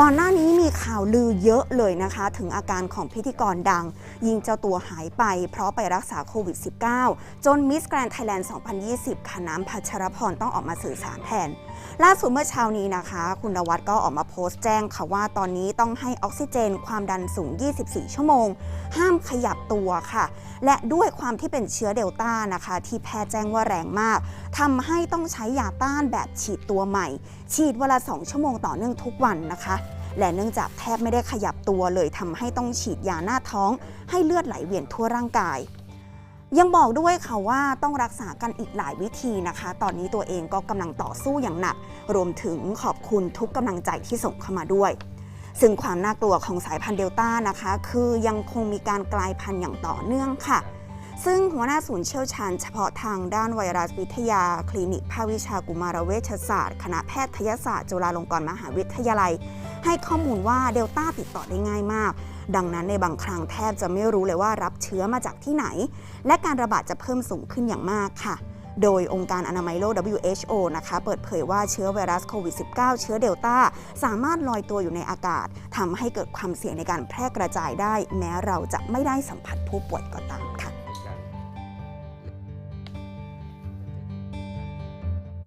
ก่อนหน้านี้มีข่าวลือเยอะเลยนะคะ ถึงอาการของพิธีกรดัง ยิงเจ้าตัวหายไปเพราะไปรักษาโควิด -19 จนมิสแกรน d ไทยแลนด์ 2020ค่ะน้ำพัชรพรต้องออกมาสื่อสารแทน ล่าสุดเมื่อเช้านี้นะคะ คุณนวัดก็ออกมาโพสต์แจ้งค่ะว่าตอนนี้ต้องให้ออกซิเจนความดันสูง 24 ชั่วโมง ห้ามขยับตัวค่ะ และด้วยความที่เป็นเชื้อเดลต้านะคะ ที่แพทย์แจ้งว่าแรงมากทำให้ต้องใช้ยาต้านแบบฉีดตัวใหม่ ฉีดเวลา 2 ชั่วโมงต่อเนื่องทุกวันนะคะ และเนื่องจากแทบไม่ได้ขยับตัวเลยทำให้ต้องฉีดยาหน้าท้อง ให้เลือดไหลเวียนทั่วร่างกาย ยังบอกด้วยค่ะว่าต้องรักษากันอีกหลายวิธีนะคะ ตอนนี้ตัวเองก็กำลังต่อสู้อย่างหนัก รวมถึงขอบคุณทุกกำลังใจที่ส่งเข้ามาด้วยซึ่งความน่ากลัวของสายพันธุ์เดลต้านะคะ คือยังคงมีการกลายพันธุ์อย่างต่อเนื่องค่ะ ซึ่งหัวหน้าศูนย์เชี่ยวชาญเฉพาะทางด้านไวรัสวิทยา คลินิกภาควิชากุมารเวชศาสตร์ คณะแพทยศาสตร์ จุฬาลงกรณ์มหาวิทยาลัย ให้ข้อมูลว่าเดลต้าติดต่อได้ง่ายมาก ดังนั้นในบางครั้งแทบจะไม่รู้เลยว่ารับเชื้อมาจากที่ไหน และการระบาดจะเพิ่มสูงขึ้นอย่างมากค่ะโดยองค์การอนามัยโลก WHO นะคะ เปิดเผยว่าเชื้อไวรัสโควิด -19 เชื้อเดลต้า สามารถลอยตัวอยู่ในอากาศทำให้เกิดความเสี่ยงในการแพร่กระจายได้ แม้เราจะไม่ได้สัมผัสผู้ป่วยก็ตาม